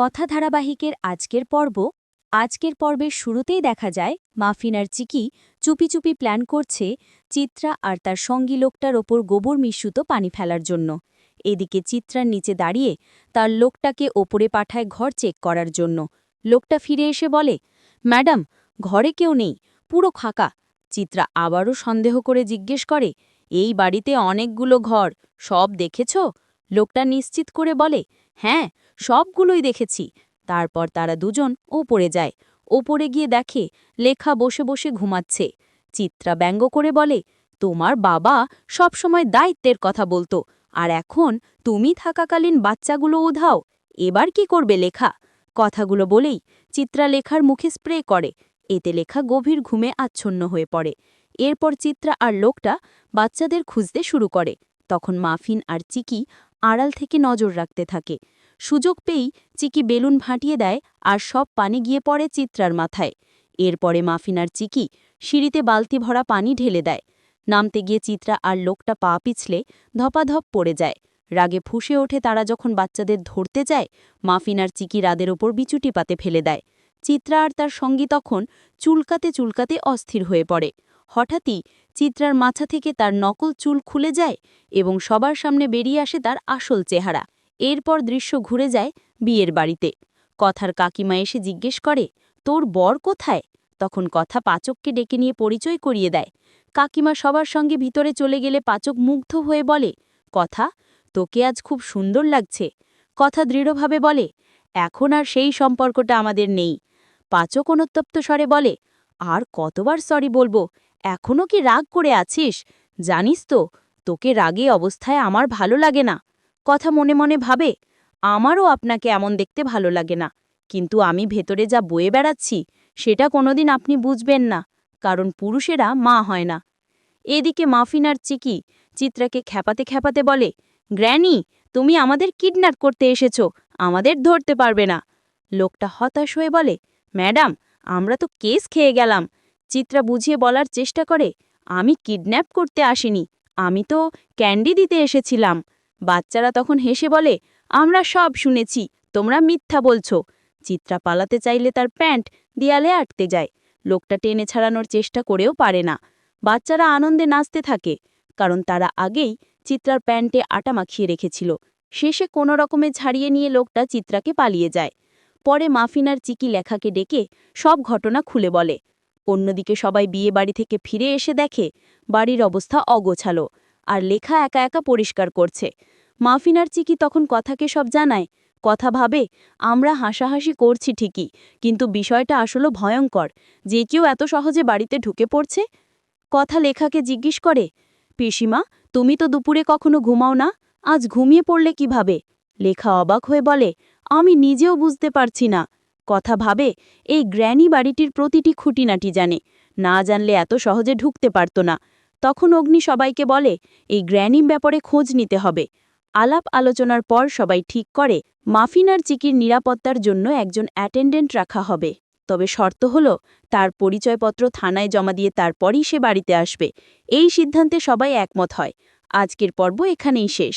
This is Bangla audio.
কথা ধারাবাহিকের আজকের পর্ব। আজকের পর্বের শুরুতেই দেখা যায়, মাফিন আর চিকি চুপি চুপি প্ল্যান করছে চিত্রা আর তার সঙ্গী লোকটার ওপর গোবর মিশ্রিত পানি ফেলার জন্য। এদিকে চিত্রার নিচে দাঁড়িয়ে তার লোকটাকে ওপরে পাঠায় ঘর চেক করার জন্য। লোকটা ফিরে এসে বলে, ম্যাডাম, ঘরে কেউ নেই, পুরো ফাঁকা। চিত্রা আবারও সন্দেহ করে জিজ্ঞেস করে, এই বাড়িতে অনেকগুলো ঘর, সব দেখেছ? লোকটা নিশ্চিত করে বলে হ্যাঁ সবগুলোই দেখেছি। তারপর তারা দুজন ওপরে যায়। ওপরে গিয়ে দেখে লেখা বসে বসে ঘুমাচ্ছে। চিত্রা ব্যঙ্গ করে বলে, তোমার বাবা সবসময় দায়িত্বের কথা বলতো, আর এখন তুমি থাকাকালীন বাচ্চাগুলো উধাও, এবার কি করবে লেখা? কথাগুলো বলেই চিত্রা লেখার মুখে স্প্রে করে, এতে লেখা গভীর ঘুমে আচ্ছন্ন হয়ে পড়ে। এরপর চিত্রা আর লোকটা বাচ্চাদের খুঁজতে শুরু করে। তখন মাফিন আর চিকি আড়াল থেকে নজর রাখতে থাকে। সুযোগ পেয়েই চিকি বেলুন ভাঁটিয়ে দেয় আর সব পানি গিয়ে পড়ে চিত্রার মাথায়। এরপরে মাফিনার চিকি সিঁড়িতে বালতি ভরা পানি ঢেলে দেয়। নামতে গিয়ে চিত্রা আর লোকটা পা পিছলে ধপাধপ পড়ে যায়। রাগে ফুসে ওঠে তারা যখন বাচ্চাদের ধরতে যায় মাফিনার চিকি রাদের ওপর বিচুটি পাতে ফেলে দেয়। চিত্রা আর তার সঙ্গী তখন চুলকাতে চুলকাতে অস্থির হয়ে পড়ে। হঠাৎই চিত্রার মাথা থেকে তার নকল চুল খুলে যায় এবং সবার সামনে বেরিয়ে আসে তার আসল চেহারা। এরপর দৃশ্য ঘুরে যায় বিয়ের বাড়িতে। কথার কাকিমা এসে জিজ্ঞেস করে, তোর বর কোথায়? তখন কথা পাচককে ডেকে নিয়ে পরিচয় করিয়ে দেয়। কাকিমা সবার সঙ্গে ভিতরে চলে গেলে পাচক মুগ্ধ হয়ে বলে, কথা, তোকে আজ খুব সুন্দর লাগছে। কথা দৃঢ়ভাবে বলে, এখন আর সেই সম্পর্কটা আমাদের নেই। পাচক অনুত্তপ্ত স্বরে বলে, আর কতবার সরি বলব? এখনও কি রাগ করে আছিস? জানিস তো, তোকে রাগে অবস্থায় আমার ভালো লাগে না। কথা মনে মনে ভাবে, আমারও আপনাকে এমন দেখতে ভালো লাগে না। কিন্তু আমি ভেতরে যা বয়ে বেড়াচ্ছি, সেটা কোনোদিন আপনি বুঝবেন না, কারণ পুরুষেরা মা হয় না। এদিকে মাফিনার চিকি চিত্রাকে খ্যাপাতে খ্যাপাতে বলে, গ্র্যানি, তুমি আমাদের কিডন্যাপ করতে এসেছ, আমাদের ধরতে পারবে না। লোকটা হতাশ হয়ে বলে, ম্যাডাম, আমরা তো কেস খেয়ে গেলাম চিত্রা বুঝিয়ে বলার চেষ্টা করে, আমি কিডন্যাপ করতে আসিনি, আমি তো ক্যান্ডি দিতে এসেছিলাম। বাচ্চারা তখন হেসে বলে, আমরা সব শুনেছি, তোমরা মিথ্যা বলছো। চিত্রা পালাতে চাইলে তার প্যান্ট দেয়ালে আটতে যায়, লোকটা টেনে ছাড়ানোর চেষ্টা করেও পারে না। বাচ্চারা আনন্দে নাচতে থাকে, কারণ তারা আগেই চিত্রার প্যান্টে আটা মাখিয়ে রেখেছিল। শেষে কোনো রকমে ছাড়িয়ে নিয়ে লোকটা চিত্রাকে পালিয়ে যায়। পরে মাফিনার চিকি লেখাকে ডেকে সব ঘটনা খুলে বলে। অন্যদিকে সবাই বিয়ে বাড়ি থেকে ফিরে এসে দেখে বাড়ির অবস্থা অগোছালো, আর লেখা একা একা পরিষ্কার করছে। মাফিনার চিকি তখন কথাকে সব জানায়, কথা ভাবে, আমরা হাসাহাসি করছি ঠিকই, কিন্তু বিষয়টা আসলে ভয়ঙ্কর, যে কেউ এত সহজে বাড়িতে ঢুকে পড়ছে? কথা লেখাকে জিজ্ঞেস করে, পিসিমা, তুমি তো দুপুরে কখনো ঘুমাও না? আজ ঘুমিয়ে পড়লে কীভাবে? লেখা অবাক হয়ে বলে, আমি নিজেও বুঝতে পারছি না। কথা ভাবে, এই গ্র্যানি বাড়িটির প্রতিটি খুঁটিনাটি জানে। না জানলে এত সহজে ঢুকতে পারত না। তখন অগ্নি সবাইকে বলে, এই গ্র্যানিম ব্যাপারে খোঁজ নিতে হবে। আলাপ আলোচনার পর সবাই ঠিক করে মাফিনার চিকির নিরাপত্তার জন্য একজন অ্যাটেন্ডেন্ট রাখা হবে। তবে শর্ত হল, তার পরিচয়পত্র থানায় জমা দিয়ে তারপরই সে বাড়িতে আসবে। এই সিদ্ধান্তে সবাই একমত হয়। আজকের পর্ব এখানেই শেষ।